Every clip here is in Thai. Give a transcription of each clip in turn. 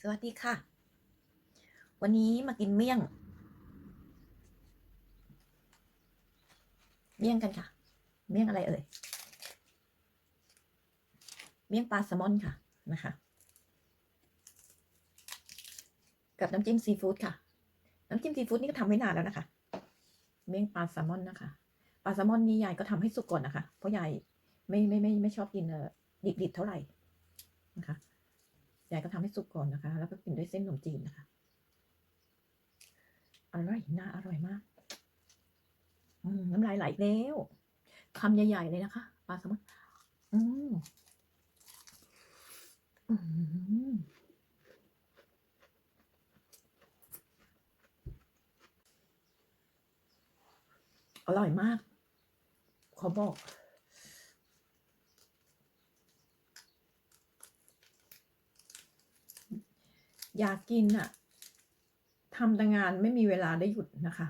สวัสดีค่ะ วันนี้มากินเมี่ยง เมี่ยงกันค่ะ เมี่ยงอะไรเอ่ย เมี่ยงปลาแซลมอนค่ะนะคะ กับน้ำจิ้มซีฟู้ดค่ะ น้ำจิ้มซีฟู้ดนี่ก็ทำไว้นานแล้วนะคะ เมี่ยงปลาแซลมอนนะคะ ปลาแซลมอนนี่ยายก็ทำให้สุกก่อนนะคะ เพราะยายไม่ไม่ไม่ไม่ชอบกินเออดิบๆเท่าไหร่นะคะ ยายก็ทำให้สุกก่อนนะคะ แล้วก็กินด้วยเส้นขนมจีนนะคะ อร่อยน่าอร่อยมาก อืมน้ำลายไหลแล้วคำใหญ่ๆเลยนะคะปลาแซลมอนอืมอืมอร่อยมาก ขอบอก อยากกินอะทำแต่งานไม่มีเวลาได้หยุดนะคะ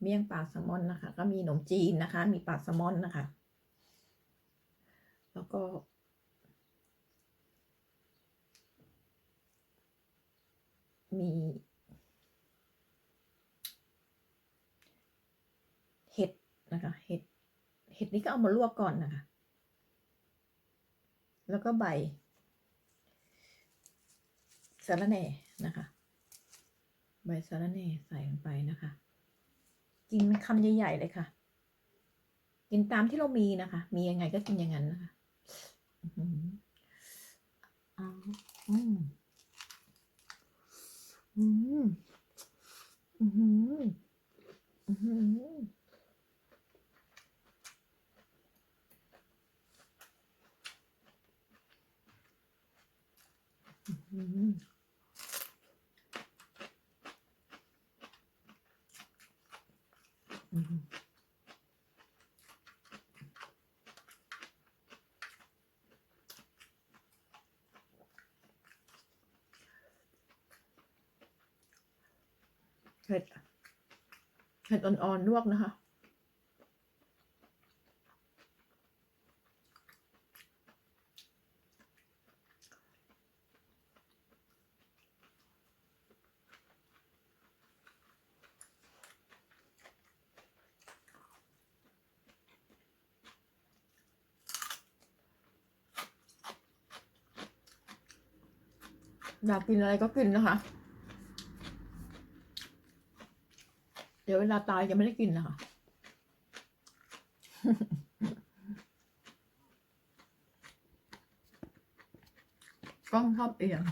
เมี่ยงปลาแซลมอนนะคะ ก็มีขนมจีนนะคะ มีปลาแซลมอนนะคะ แล้วก็มี เห็ดนะคะ เห็ด เห็ดนี้ก็เอามาลวกก่อนนะคะ แล้วก็ใบ สะรแหน่นะคะ ใบสะรแหน่ใส่ลงไปนะคะ กินคำใหญ่ๆเลยค่ะ กินตามที่เรามีนะคะ มียังไงก็กินอย่างนั้นนะคะอื้อหือเอาอืมอืมอือหืออือหืออืมอืม เห็ดเห็ดอ่อนๆลวกนะคะอยากกินอะไรก็กินนะคะ เดี๋ยวเวลาตายจะไม่ได้กินนะคะกล้องชอบเอียง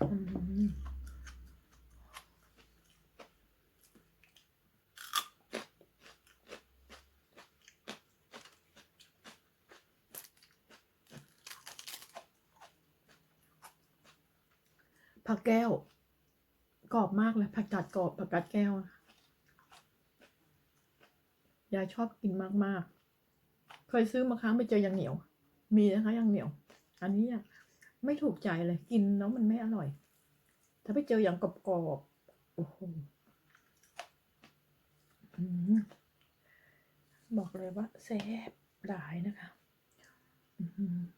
อืม ผักแก้ว กรอบมากเลยผักกาดกรอบผักกาดแก้วยายชอบกินมากๆ เคยซื้อมาครั้งไปเจออย่างเหนียว มีนะคะอย่างเหนียว อันนี้ไม่ถูกใจเลยกินแล้วมันไม่อร่อย ถ้าไปเจออย่างกรอบๆโอ้โหบอกเลยว่าแซ่บหลายนะคะ อือ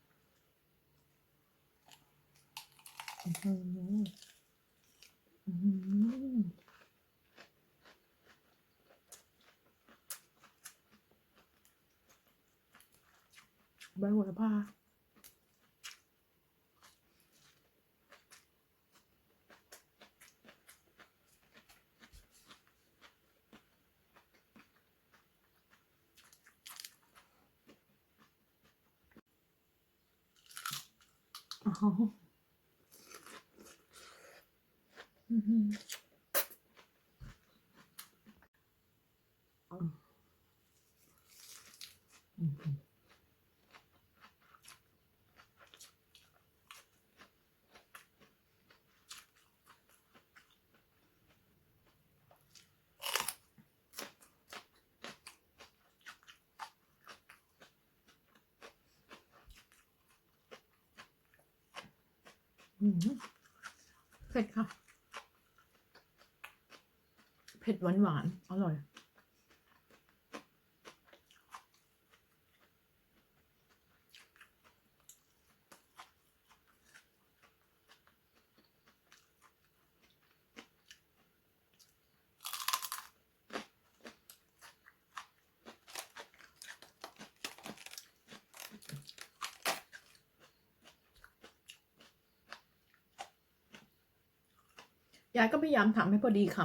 ของเธอหืออื้อหือใบหระพาอ๋ออือหืออืมอือหืออือหือ เผ็ดค่ะ เผ็ดหวานหวานอร่อย ยายก็พยายามทำให้พอดีค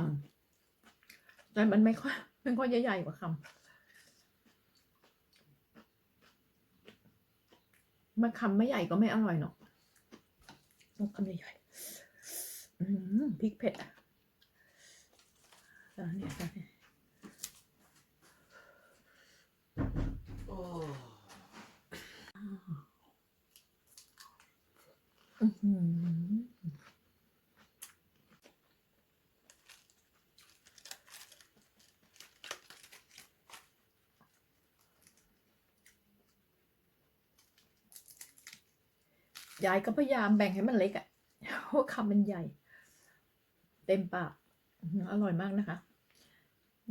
ำแต่มันไม่ค่อยมันก็ใหญ่ๆกว่าคำมันคำไม่ใหญ่ก็ไม่อร่อยเนาะต้องคำใหญ่ๆอืมพริกเผ็ดอะอะเนี่ยอะเนี่ยโอ้อื้อ ยายก็พยายามแบ่งให้มันเล็กอะ่ะเพราะคำมันใหญ่ เต็มปากอร่อยมากนะคะ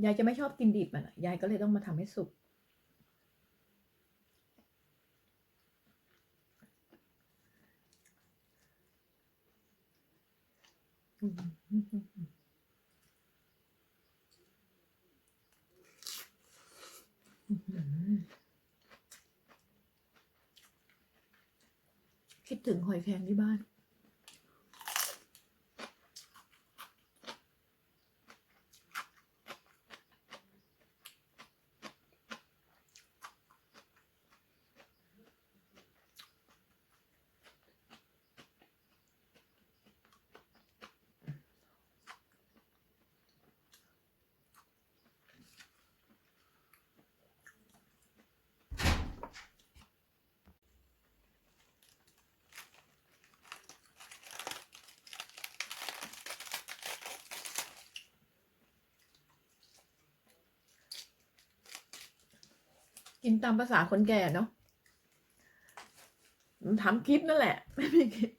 ยายจะไม่ชอบกินดิบมันอะยายก็เลยต้องมาทำให้สุกอืมคิด ถึงหอยแครงที่บ้าน กินตามภาษาคนแก่เนาะทำคลิปนั่นแหละ ไม่มีคลิป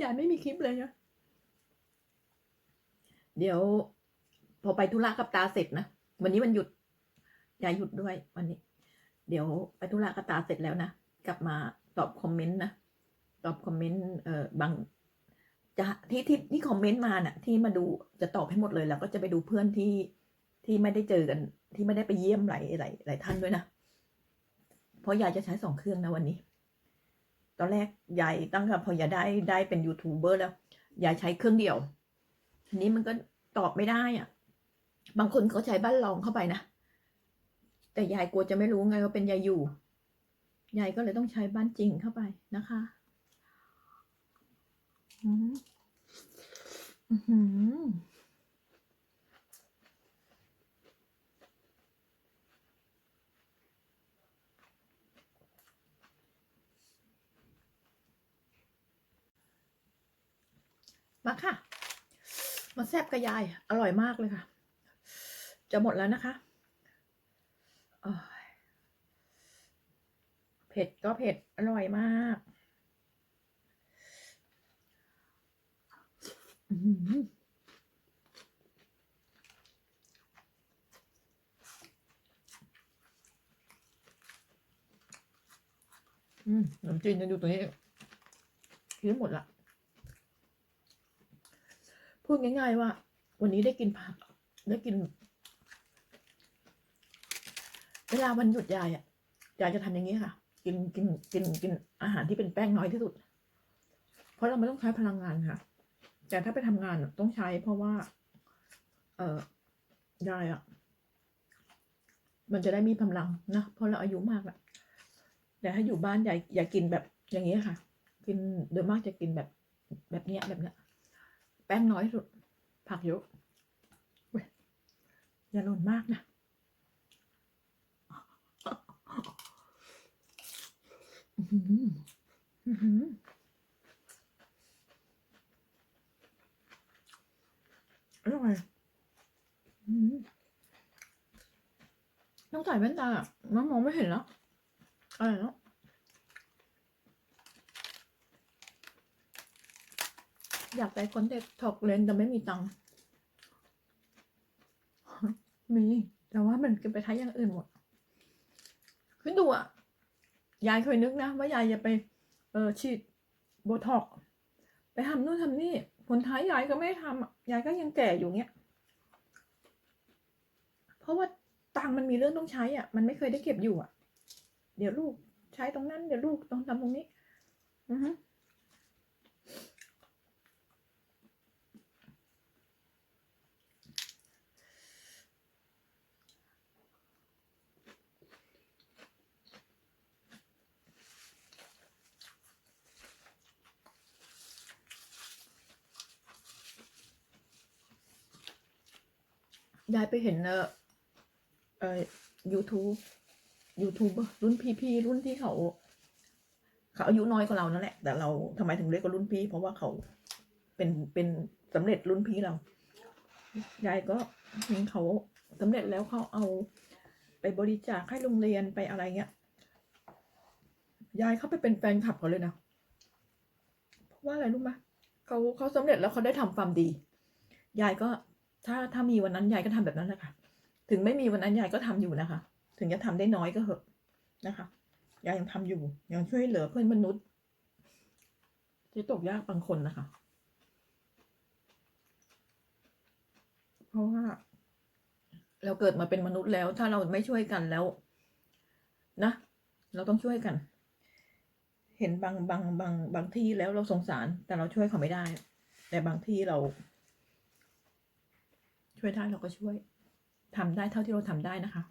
ยายไม่มีคลิปเลยนะเดี๋ยว พอไปธุระกับตาเสร็จนะ วันนี้วันหยุดยายหยุดด้วยวันนี้ เดี๋ยวไปธุระกับตาเสร็จแล้วนะ กลับมาตอบคอมเมนต์นะ ตอบคอมเมนต์ เอ่อบางจะที่ที่ที่คอมเมนต์มาน่ะ ที่มาดูจะตอบให้หมดเลยแล้วก็จะไปดูเพื่อนที่ ที่ไม่ได้เจอกันที่ไม่ได้ไปเยี่ยมหลายหลายหลายท่านด้วยนะ เพราะยายจะใช้สองเครื่องนะวันนี้ ตอนแรกยายตั้งแต่พอยายได้ได้เป็นยูทูบเบอร์แล้วยายใช้เครื่องเดียวทีนี้มันก็ตอบไม่ได้อะ บางคนเขาใช้บ้านรองเข้าไปนะ แต่ยายกลัวจะไม่รู้ไงว่าเป็นยายอยู่ ยายก็เลยต้องใช้บ้านจริงเข้าไปนะคะอืมอื้อ มาค่ะมาแซบกระยาย อร่อยมากเลยค่ะ จะหมดแล้วนะคะเผ็ดก็เผ็ด อร่อยมากอื้อหืออืมน้ำจีนจะอยู่ตรงนี้กินหมดละ พูดง่าย ๆ ว่า วันนี้ได้กินผัก ได้กิน เวลาวันหยุดยายอะยายจะทำอย่างนี้ค่ะ กินกินกินกินอาหารที่เป็นแป้งน้อยที่สุด เพราะเราไม่ต้องใช้พลังงานค่ะ แต่ถ้าไปทำงานต้องใช้ เพราะว่า เออยายอะ มันจะได้มีพลังนะเพราะเราอายุมากแล้วแต่ถ้าอยู่บ้านยายยายกินแบบอย่างนี้ค่ะ กินโดยมากจะกินแบบแบบเนี้ยแบบเนี้ย แป้งน้อยสุด ผักเยอะเว้ยอย่าหล่นมากนะ อร่อยต้องใส่แว่นตามันมองไม่เห็นแล้วอะไรแล้ว อยากไปคอนแทคท็อกเลนส์แต่ไม่มีตังค์มีแต่ว่ามันก็ไปใช้อย่างอื่นหมดคือดูอะ ยายเคยนึกนะ ว่ายายจะไป เออฉีดโบท็อกไปทำนู่นทำนี่ ผลท้ายยายก็ไม่ทำยายก็ยังแก่อยู่เงี้ย เพราะว่าตังมันมีเรื่องต้องใช้อะ มันไม่เคยได้เก็บอยู่อะ เดี๋ยวลูกใช้ตรงนั้น เดี๋ยวลูกต้องทำตรงนี้ อือฮึ ยายไปเห็นเออเออ YouTube YouTube รุ่นพี่ๆรุ่นที่เขา เขาอายุน้อยกว่าเรานั่นแหละ แต่เราทำไมถึงเรียกว่ารุ่นพี่ เพราะว่าเขาเป็นเป็นสำเร็จรุ่นพี่เรา ยายก็เห็นเขาสำเร็จแล้วเขาเอาไปบริจาคให้โรงเรียนไปอะไรเงี้ย ยายเขาไปเป็นแฟนคลับเขาเลยนะ เพราะว่าอะไรรู้ไหมเขาเขาสำเร็จแล้วเขาได้ทำความดี ยายก็ ถ้าถ้ามีวันนั้นยายก็ทำแบบนั้นแหละค่ะ ถึงไม่มีวันนั้นยายก็ทำอยู่นะคะ ถึงจะทำได้น้อยก็เหอะนะคะยายยังทำอยู่ ยังช่วยเหลือเพื่อนมนุษย์ ที่ตกยากบางคนนะคะ เพราะว่า เราเกิดมาเป็นมนุษย์แล้ว ถ้าเราไม่ช่วยกันแล้ว นะ เราต้องช่วยกัน เห็นบางบางบางบางที่แล้วเราสงสาร แต่เราช่วยเขาไม่ได้ แต่บางที่เรา ช่วยได้เราก็ช่วยทำได้เท่าที่เราทำได้นะคะ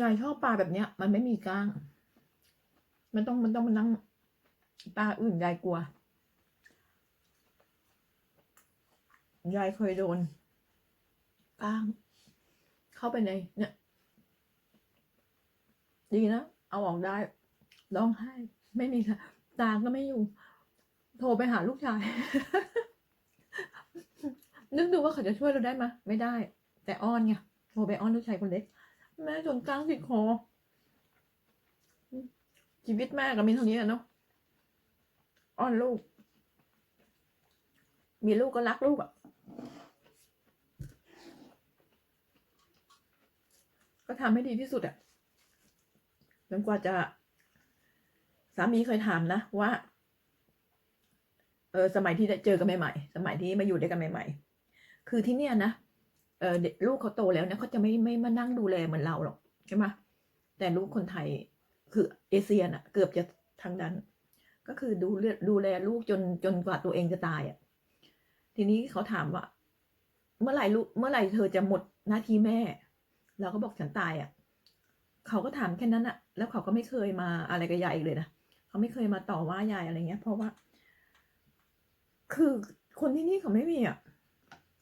ยายชอบปลาแบบเนี้ย มันไม่มีก้าง มันต้องมันต้องมานั่งปลาอื่นยายกลัว ยายเคยโดนก้าง เข้าไปในเนี่ย ดีนะ เอาออกได้ร้องไห้ ไม่มีค่ะตาก็ไม่อยู่ โทรไปหาลูกชาย นึกดูว่าเขาจะช่วยเราได้ไหมไม่ได้ แต่อ้อนไงโทรไปอ้อนลูกชายคนเล็ก แม่จนกลางติคอชีวิตแม่ก็มีเท่านี้เนาะอ้อนลูก มีลูกก็รักลูกอะก็ทำให้ดีที่สุดอะจนกว่าจะ สามีเคยถามนะว่า ออสมัยที่เจอกันใหม่ๆสมัยที่มาอยู่ด้วยกันใหม่ ๆ คือที่เนี่ยนะเออเด็กลูกเขาโตแล้วเนี่ยเขาจะไม่ไม่มานั่งดูแลเหมือนเราหรอกใช่ไหมแต่ลูกคนไทยคือเอเชียน่ะ เกือบจะทางนั้น ก็คือดูแลดูแลลูกจนจนกว่าตัวเองจะตายอะทีนี้เขาถามว่า เมื่อไหร่ลูกเมื่อไหร่เธอจะหมดหน้าที่แม่ เราก็บอกฉันตายอะเขาก็ถามแค่นั้นอะ แล้วเขาก็ไม่เคยมาอะไรกับยายอีกเลยนะเขาไม่เคยมาต่อว่ายายอะไรเงี้ย เพราะว่า คือคนที่นี่เขาไม่มีอะ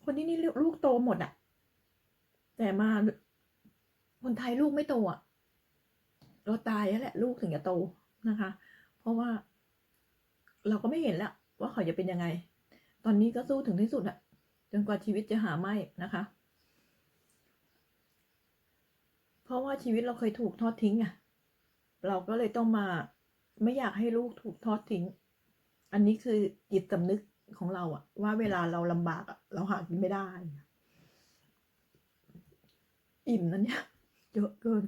คนที่นี่ลูกโตหมดอะ แต่มาคนไทยลูกไม่โตอะ เราตายแล้วแหละ ลูกถึงจะโตนะคะ เพราะว่า เราก็ไม่เห็นแล้วว่าเขาจะเป็นยังไง ตอนนี้ก็สู้ถึงที่สุดอะจนกว่าชีวิตจะหาไม่นะคะ เพราะว่าชีวิตเราเคยถูกทอดทิ้งอะเราก็เลยต้องมาไม่อยากให้ลูกถูกทอดทิ้ง อันนี้คือจิตสำนึก ของเราอะว่าเวลาเราลำบากอะเราหากินไม่ได้ อิ่มนั้นเนี่ยเยอะเกิน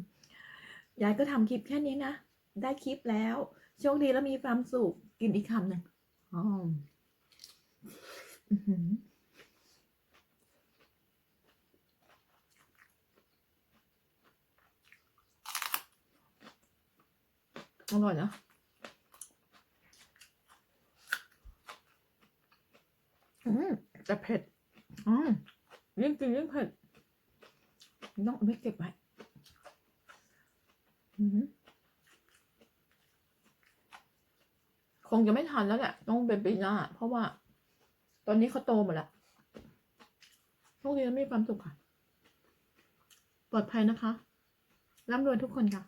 ยายก็ทำคลิปแค่นี้นะ ได้คลิปแล้วโชคดีแล้วมีความสุขกินอีกคำหนึ่งอ๋ออื้อหืออร่อยนะ อืมแต่เผ็ด อืมยิ่งกินยิ่งเผ็ดต้องเอาไปเก็บไว้คงจะไม่ทันแล้วแหละ ต้องเป็นปีหน้า เพราะว่า ตอนนี้เขาโตหมดแล้วโชคดีและมีความสุขค่ะ ปลอดภัยนะคะ ร่ำรวยทุกคนค่ะ